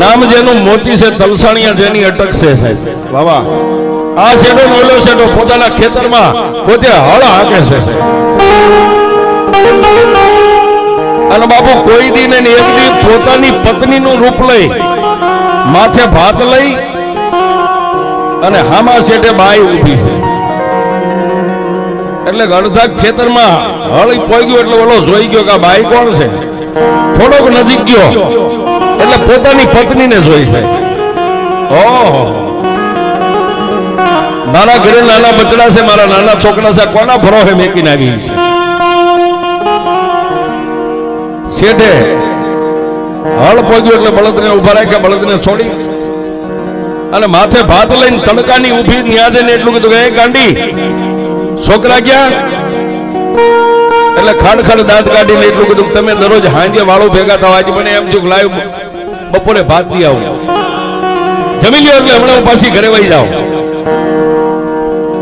નામ જેનું મોતી છે તલસાણિયા જેની અટક છે સાહેબ. વાવા આ શેડો ઓલો શેઠો પોતાના ખેતરમાં પોતે હળ હાકે છે અને બાપુ કોઈ દી ને એક દી પોતાની પત્નીનું રૂપ લઈ માથે ભાત લઈ અને હામા શેઠે બાઈ ઊભી છે. એટલે અડધા ખેતરમાં હળ પોઈ ગયો એટલે ઓલો જોઈ ગયો કે આ બાઈ કોણ છે? થોડોક નજીક ગયો. એટલે પોતાની પત્નીને જોઈ છે. ઓહો. મારા ઘરે નાના બચડા છે, મારા નાના છોકરા છે, કોના ભરોહે મેકીને આવી છે? શેઠે, હળ પહોંચ્યું એટલે બળદને ઊભા રાખ્યા, બળદને છોડી. અને માથે ભાત લઈને તડકાની ઊભી ન્યા જઈને એટલું કીધું કે ગાંડી, છોકરા ક્યાં? એટલે ખાડ ખાડ દાંત કાઢીને એટલું કીધું તમે દરરોજ હાંજે વાળો ભેગા થવા, આજે મને એમ કે લાવ બપોરે ભાત દી આવું. જમી લ્યો એટલે હમણાં હું પાછી ઘરે વહી જાઉં.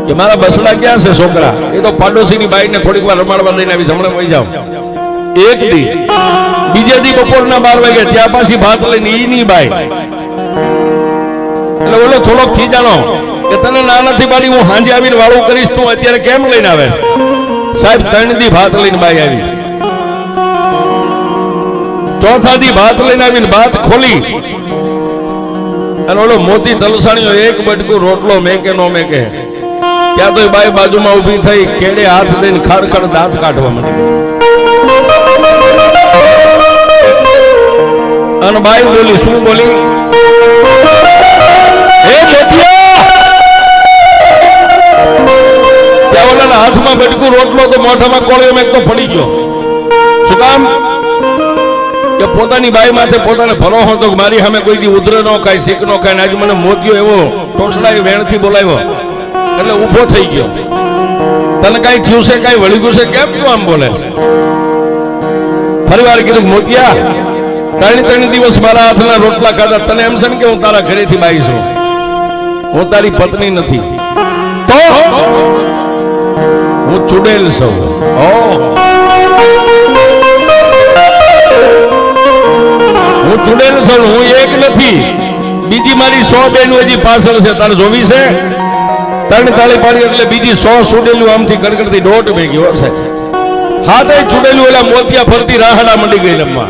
કે મારા બસડા ક્યાં છે છોકરા? એ તો પાડોશીની બાઈને થોડીક વાર રમાડવા લઈને આવી હમણાં વહી જાઉં. એક દી. બીજે દી બપોરના બાર વાગે ત્યાં પાછી ભાત લઈને ઈ ની બાઈ. એટલે ઓલો થોડોક ખીજાણો કે તને ના નથી પાડી હું હાંજે આવીને વાળું કરીશ, તું અત્યારે કેમ લઈને આવે? સાહેબ, ત્રણ દી ભાત લઈને બાઈ આવી. ચોથા દી ભાત લઈને આવીને ભાત ખોલી. અને ઓલો મોતી તલસાણીઓ એક બટકું રોટલો મેકે નો મેકે. ત્યાં તો બાઈ બાજુમાં ઊભી થઈ કેડે હાથ દઈને ખાડ ખાડ દાંત કાઢવા માંડી. અને બાઈ બોલી, શું બોલી? હે ત્યાં ઓલાના હાથમાં બટકું રોટલો તો મોઢામાં કોળિયો મેં તો પડી ગયો. શું કામ? કે પોતાની બાઈ માથે પોતાને ભરો હતો કે મારી સામે કોઈ દી ઉધર નો કાંઈ શીખ નો કાંઈ આજે મને મોતિયો એવો ટોસડા વેણથી બોલાવ્યો. એટલે ઊભો થઈ ગયો. તને કઈ થયું છે, કઈ વળી ગયું છે? કેમ તું આમ બોલે? ફરી વાર કીધું, મોતિયા, ત્રણ ત્રણ દિવસ મારા હાથના રોટલા ખાધા. તને એમ છે ને કે હું તારા ઘરેથી બાઈ છું? હું તારી પત્ની નથી. તો? હું ચુડેલ છું. ઓહ. હું છે હું એક નથી. બીજી મારી સો બેન હજી પાછળ છે, તારે જોવી છે? ત્રણ તાળી પાડી એટલે બીજી સો સુડેલું આમથી કડકડતી દોઢ ભેગી, હો હાથે ચૂડેલું એટલે મોતિયા ફરતી રાહડા મંડી ગઈ રમવા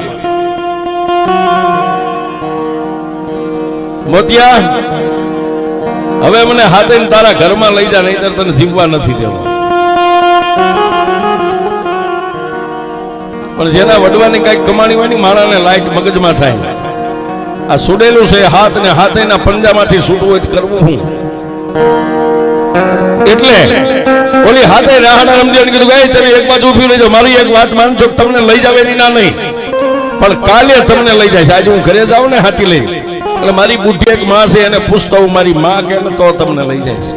મોતિયા, હવે મને હાથે તારા ઘરમાં લઈ જા, નહીતર તને જીવવા નથી દેવા. પણ જેના વડવાની કંઈક કમાણી હોય ને માળાને લાઈટ મગજમાં થાય. આ સુડેલું છે, હાથ ને હાથેના પંજામાંથી છૂટવું હોય કરવું હું. એટલે ઓલી હાથે રાહણા રમજી કીધું, ગાય, તમે એક બાજુ ઊભી રહેજો, મારી એક વાત માનજો તમને લઈ જાવ એની ના નહીં. પણ કાલે તમને લઈ જાય આજે હું ઘરે જાઉં ને હાથી લઈ. એટલે મારી બુદ્ધિ એક માં છે, એને પૂછતો હું, મારી માં કે તો તમને લઈ જાય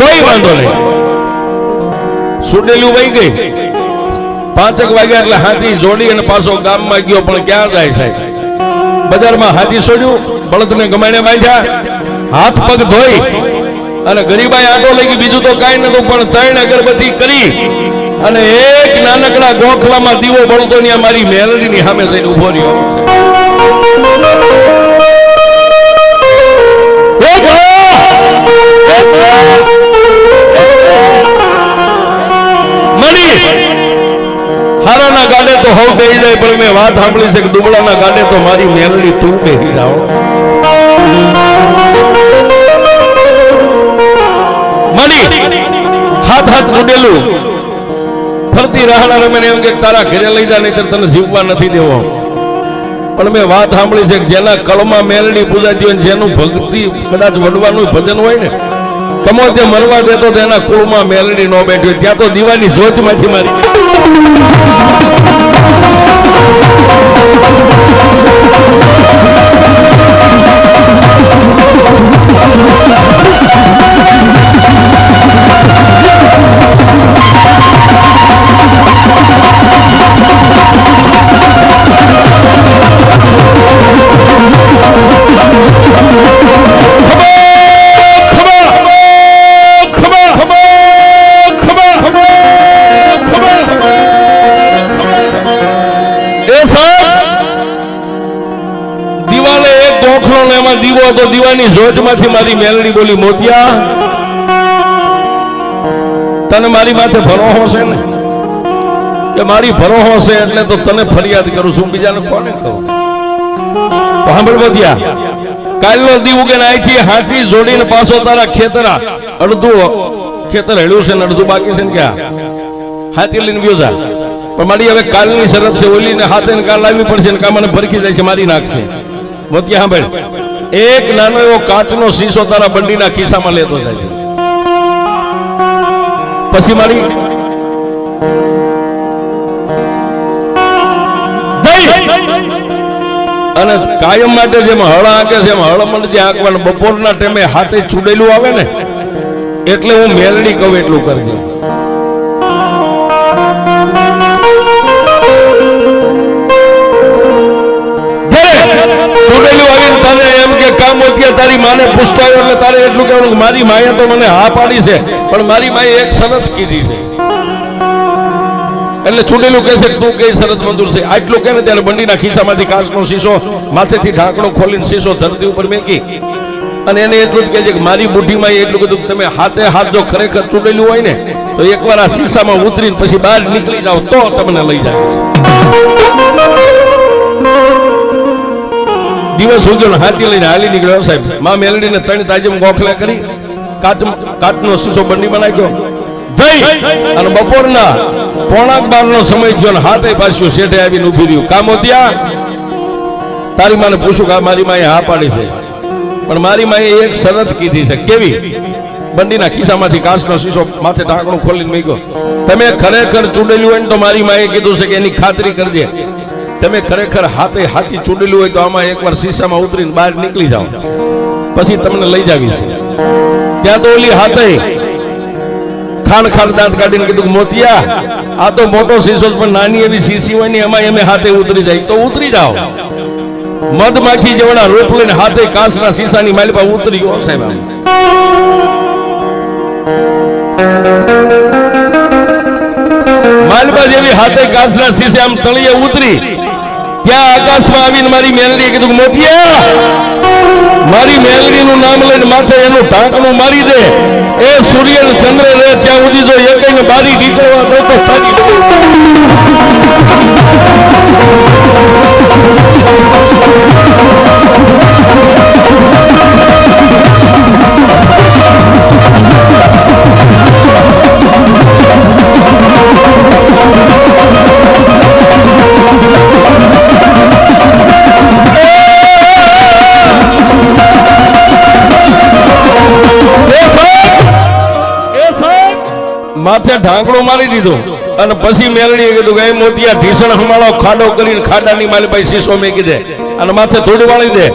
કોઈ વાંધો નહીં. સુડેલું વહી ગઈ. પાંચક વાગ્યા એટલે હાથી જોડી અને પાછો ગામમાં ગયો, પણ ક્યાં જાય સાહેબ? બજારમાં હાથી સોડ્યું, બળદને ગમાઈને બાંધ્યા, હાથ પગ ધોઈ અને ગરીબાઈ આટો લઈ ગઈ, બીજું તો કાંઈ નતું પણ ત્રણ અગરબત્તી કરી અને એક નાનકડા ગોખલામાં દીવો બળતો ને મારી મેલડીની સામે જઈને ઊભો રહ્યો. તો હવ બેહી જાય, પણ મેં વાત સાંભળી છે કે દુબળાના ગાડે તો મારી મેલની તું બેહી જાઓ મણી હાથ હાથ જોડેલું ફરતી રાહણા રમે એમ કે તારા ઘરે લઈ જા નહીં તને જીવવા નથી દેવો. પણ મેં વાત સાંભળી છે કે જેના કળમાં મેલડી પૂજા થયું જેનું ભક્તિ કદાચ વડવાનું ભજન હોય ને કમો જે મરવા દેતો તો એના કુળમાં મેલડી નો બેઠી ત્યાં તો દીવાની જોતમાંથી મારી ખબર દીવાની જોજમાંથી મારી મેલડી બોલી, મોતિયા, તને મારી માથે ભરોહો છે ને? કે મારી ભરોહો છે એટલે તો તને ફરિયાદ કરું છું. બીજાને કોને કહું? સાંભળ મોતિયા, કાલનો દીવ કે અહીંથી હાથી જોડીને પાછો તારા ખેતરા, અડધું ખેતર હેડ્યું છે ને અડધું બાકી છે ને ક્યાં? હાથી લઈને ગયો જા. પણ મારી હવે કાલની શરત છે, ઓલીને હાથે કાલ લાવવી પડશે ને કામ મને ભરખી જાય છે, મારી નાખશે. મોતિયા, સાંભળ. એક નાનો એવો કાચનો શીશો તારા બંડીના ખિસ્સામાં લેતો જાય પછી મારી અને કાયમ માટે જેમ હળ આંકે છે, એમ હળમણ જે આંકવાનું બપોરના ટાઈમે હાથે છૂડેલું આવે ને, એટલે હું મેલડી કહું એટલું કરજો તને એમ કે કામ હોતી તારી માને પૂછતો હોય એટલે તારે એટલું કહેવાનું મારી માએ તો મને હા પાડી છે, પણ મારી માએ એક શરત કીધી છે. એટલે છૂટેલું કહે છે તું કઈ શરત મંજૂર છે? આટલું કે ને ત્યારે બંડીના ખીચામાંથી કાચનો શીશો, માથેથી ઢાંકણો ખોલીને શીશો ધરતી ઉપર મેકી. અને એને એટલું જ કહે છે કે મારી બુઢીમાં એટલું કીધું તમે હાથે હાથ જો ખરેખર ચૂંટેલું હોય ને, તો એકવાર આ શીશામાં ઉતરીને પછી બહાર નીકળી જાઓ, તો તમને લઈ જાય. દિવસ ઉગ્યો હાથી લઈને હાલી નીકળ્યો સાહેબ. માં મેલડીને ત્રણ તાજમ ગોખલા કરી, કાચ કાચનો શીશો બંડી બનાવ્યો. અને બપોરના પોણા બાર નો સમય થયો ને હાથે પાછું શેઠે આવીને ઊભી રહ્યું. કામોતિયા તારી માને પૂછું કે મારી માએ હા પાડી છે? પણ મારી માએ એક શરત કીધી છે. કેવી? બંડીના ખિસ્સામાંથી કાચનો શીશો માથે ઢાંકણું ખોલીને મૂક્યો. તમે ખરેખર ચૂડેલું હોય ને તો મારી માએ કીધું છે કે એની ખાતરી કરજે. તમે ખરેખર હાથે હાથી ચૂંટેલું હોય તો આમાં એકવાર શીશામાં ઉતરીને બહાર નીકળી જાઓ. પછી તમને લઈ જાવી છે. ત્યાં તો ઓલી હાથે ખાણ ખાણ દાંત કાઢીને કીધું, મોતિયા, આ તો મોટો શીશો પણ નાની એવી શીશી હોય ને એમાં એમે હાથે ઉતરી જાય. તો ઉતરી જાઓ. મધમાખી જેવડા રોપ લઈને હાથે કાચના શીશાની માલિપા ઉતરી ગયો સાહેબ માલબા જેવી હાથે કાચના શીશે આમ તળિયે ઉતરી ત્યાં આકાશમાં આવીને મારી મેલડીએ કીધું મોતિયા, મારી મેલડીનું નામ લઈને માથે એનું ઢાંકણું મારી દે. એ સૂર્ય ને ચંદ્ર રહે ત્યાં સુધી જો એકઈને બારી નીકળવા દો તો તારી માથે ઢાંકણો મારી દીધું. અને પછી મેલડીએ કીધું કે મોતિયા, ઢીસણ હમાળો, ખાડો કરીને ખાડાની માલી પાસે શીશો મેકી દે અને માથે થોડી વાળી દે.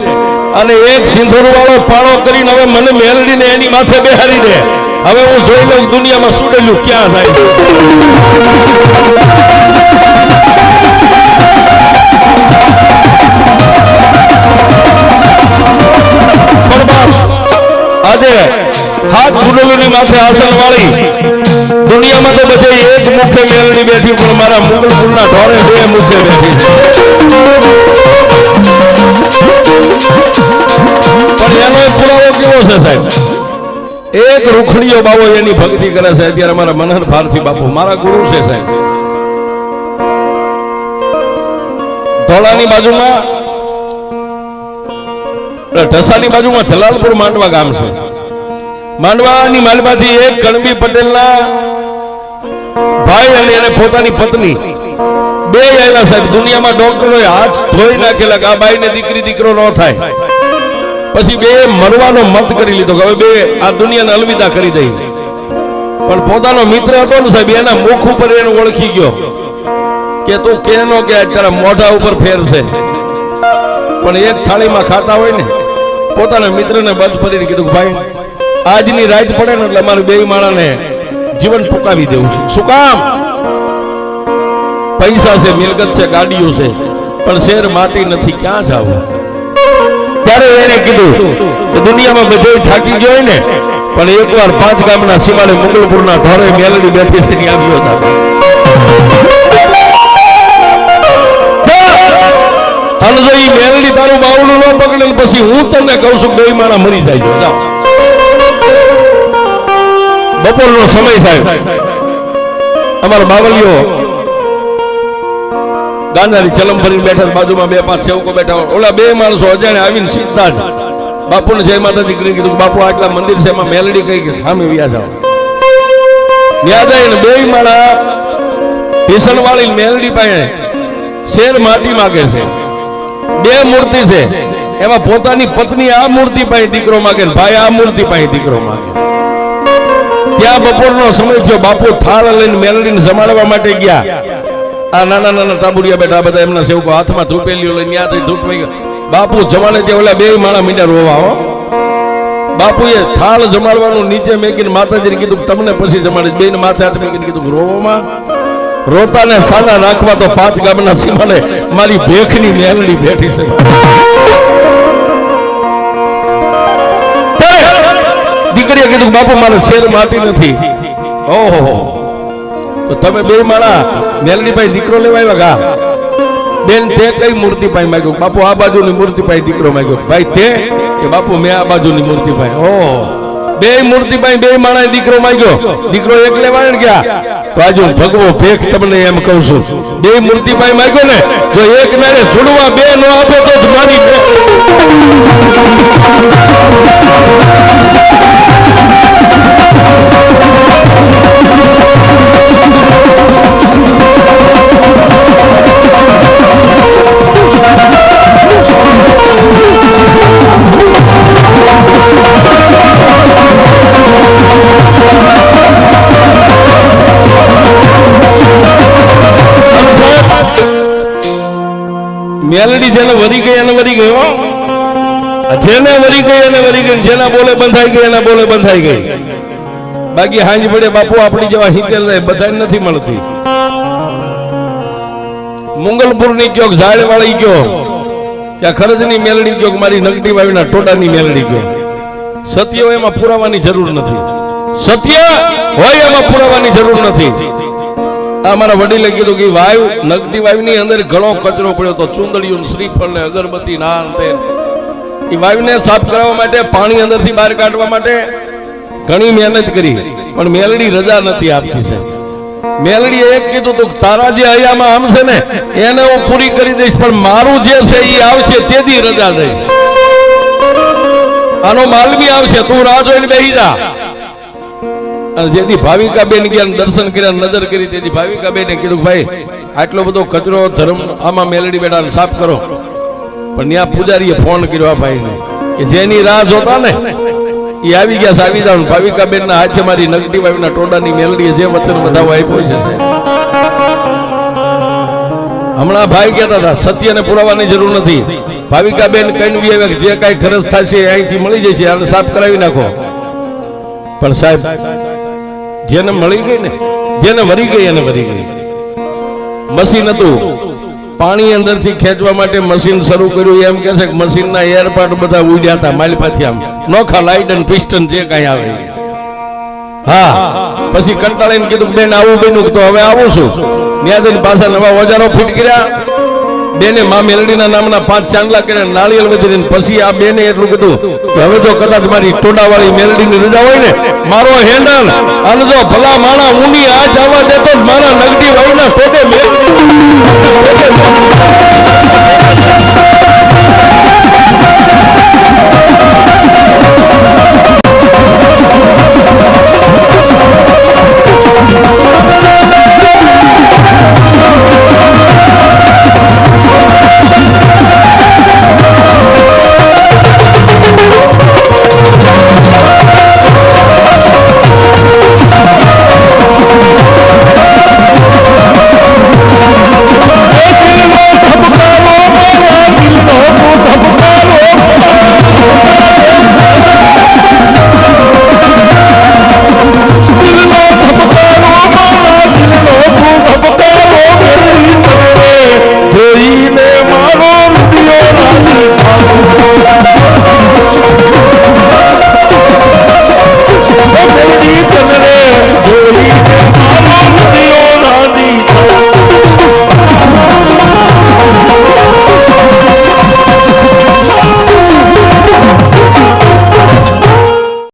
અને એક સિંધોર વાળો પાળો કરીને હવે મને મેલડીને એની માથે બેહારી દે. હવે હું જોઈ લઉં દુનિયામાં સુડેલું ક્યાં થાય. આજે હાથ ગુડોલીની માથે આસન વાળી દુનિયામાં તો બધે એક મુખ્ય મેલડી બેઠી, પણ મારા મુગલપુરના ઢોરે બે મુખ્ય બેઠી પણ એનો પુરાવો કેવો છે સાહેબ? એક રૂખડીયો બાબો એની ભક્તિ કરે છે. અત્યારે મારા મનહર ભારતી બાપુ, મારા ગુરુ છે સાહેબ. ધોળાની બાજુમાં ઢસાની બાજુમાં જલાલપુર માંડવા ગામ છે. માંડવાની માલમાંથી એક કણબી પટેલના ભાઈ અને એને પોતાની પત્ની. બે આવ્યા સાહેબ, દુનિયામાં ડોક્ટરો હાથ ધોઈ નાખેલા કે આ બાઈને દીકરી, દીકરો ન થાય. પછી બે મરવાનો મત કરી લીધો કે હવે બે આ દુનિયાને અલવિદા કરી દઈ પણ પોતાનો મિત્ર હતો ને સાહેબ, એના મુખ ઉપર એને ઓળખી ગયો કે તું કેનો કે તારા મોઢા ઉપર ફેર છે. પણ એક થાળીમાં ખાતા હોય ને, પોતાના મિત્રને બંધ કરીને કીધું ભાઈ, આજની રાત પડે ને એટલે અમારે બે માણાને જીવન ટૂંકાવી દેવું છે. શું કામ? પૈસા છે, મિલકત છે, ગાડીઓ છે, પણ શેર માટી નથી, ક્યાં જવું? ત્યારે એને કીધું કે દુનિયામાં બધે થાકી ગયો ને, પણ એકવાર પાંચ ગામના સીમાડે મંગળપુરના ઢોરે મેલડી બેઠી છે આવ્યો હતા અને મેલડી તારું બાવડું ન પકડે પછી હું તને કહું છું કે મારા મરી જાય. જાઓ. બપોરનો સમય સાહેબ. અમારા બાવલીઓ ગાંધારી ચલમ ભરીને બેઠા બાજુમાં બે પાંચ સેવકો બેઠા. ઓલા બે માણસો અજાણે આવીને સીધા જ બાપુને જય માતા દીકરી કીધું બાપુ આટલા મંદિર છે, એમાં મેલડી કઈ સામે વ્યા જાઓ. ત્યાં જઈને બે માળા ભીષણ વાળી મેલડી પાસે શેર માટી માગે છે. બે મૂર્તિ છે. એમાં પોતાની પત્ની આ મૂર્તિ પાસે દીકરો માગે ભાઈ આ મૂર્તિ પાસે દીકરો માગે. ત્યાં બપોરનો સમય થયો, બાપુ થાળ લઈને મેલડીને જમાડવા માટે ગયા. આ નાના નાના ટાબુડિયા બેઠા બધા એમના સેવકો હાથમાં ધૂપેલીઓ લઈને ત્યાંથી ધૂપમાં ગયા. બાપુ, જમાડે ત્યાં ઓલા બે માણા મીંડા રોવા, હો. બાપુએ થાળ જમાડવાનું નીચે મેકીને માતાજીને કીધું, તમને પછી જમાડીશ. બેન માથે હાથ મેકીને કીધું રોવામાં રોતા ને સાના નાખવા તો પાંચ ગામના સીમાને મારી ભેખની મેલડી બેઠી છે. દીકરીએ કીધું બાપુ, મારે શેર માટી નથી. ઓહો. તો તમે બે માળા મેલડી પાસે દીકરો લેવા આવ્યા ગા બેન તે કઈ મૂર્તિ પાઈ માંગ્યો? બાપુ, આ બાજુની મૂર્તિ પાઈ દીકરો માંગ્યો. ભાઈ તે કે બાપુ, મેં આ બાજુની મૂર્તિ પાઈ ઓહો. બે મૂર્તિ પાઈ બે માણા દીકરો માંગ્યો. દીકરો એક લેવા ને ગયા. તો આજે ભગવો ભેખ તમને એમ કહું છું. બે મૂર્તિ પાસે માંગ્યો ને, જો એક નારે છોડવા બે નો આપો તો મારી. મેલડી જેને વરી ગઈ એને વરી હો. જેને વરી ગઈ એને વરી ગઈ, જેના બોલે બંધાઈ ગઈ, એના બોલે બંધાઈ ગઈ. બાકી હાંજ પડે બાપુ આપણી જેવા હિતેલ રહે, બધાને નથી મળતી. મુંગલપુરની કયો ઝાડ વાળી કયો ત્યાં ખરજની મેલડી કયો મારી નગટી વાવીના ટોટાની મેલડી કયો. સત્ય હોય એમાં પુરાવાની જરૂર નથી. સત્ય હોય એમાં પુરાવાની જરૂર નથી. આ મારા વડીલે કીધું કે વાયુ નગદી વાયુની અંદર ઘણો કચરો પડ્યો તો ચુંદડીયું ને શ્રીફળ ને અગરબત્તી નાન ને તે. વાયુને સાફ કરવા માટે, પાણી અંદરથી બહાર કાઢવા માટે ઘણી મહેનત કરી. પણ મેલડી રજા નથી આપતી છે મેલડી એક કીધું તું તારા જે અહીંયામાં આમ ને, એને હું પૂરી કરી દઈશ, પણ મારું જે છે એ આવશે તેથી રજા દઈશ. આનો માલવી આવશે, તું રાહ જોઈને બેહી જા. અને જેથી ભાવિકા બેન ગયા દર્શન કર્યા, નજર કરી, તેથી ભાવિકા બેને કીધું ભાઈ, આટલો બધો કચરો ધર્મ, આમાં મેલડી બેડાને સાફ કરો. પણ ત્યાં પૂજારીએ ફોન કર્યો આ ભાઈને કે જેની રાહ જોતા ને એ આવી ગયા છે, આવી જાવ ભાવિકા બેન ના હાથે મારી નગટી વાવીના ટોડાની મેલડીએ જે વચન બધા આપ્યો છે હમણાં ભાઈ કહેતા હતા સત્યને પુરાવાની જરૂર નથી. ભાવિકા બેન કઈ આવે જે કાંઈ ખર્ચ થશે અહીંથી મળી જશે આને સાફ કરાવી નાખો. પણ સાહેબ જેને મળી ગઈ ને જેને વરી ગઈ એને વરી ગઈ. મશીન હતું પાણી અંદરથી ખેંચવા માટે મશીન શરૂ કર્યું. એમ કે છે કે મશીનના એરપાર્ટ બધા ઉડ્યા હતા માલપાથી આમ. નોખા લાઈટ અને પિસ્ટન જે કાંઈ આવે. હા. પછી કંટાળીને કીધું બેન, આવું બન્યું તો હવે આવું છું ત્યાં જઈને પાછા નવા ઓજારો ફિટ કર્યા. બેને મા મેલડીના નામના પાંચ ચાંદલા કર્યા, નાળિયેર વધીને પછી આ બેને એટલું કીધું કે હવે તો કદાચ મારી ટોડાવાળી મેલડીની રજા હોય ને, મારો હેન્ડલ અને જો ભલા માણા ઊંડી આ જવા દેતો જ મારા નગડી વાળીના ટોટે મેલડી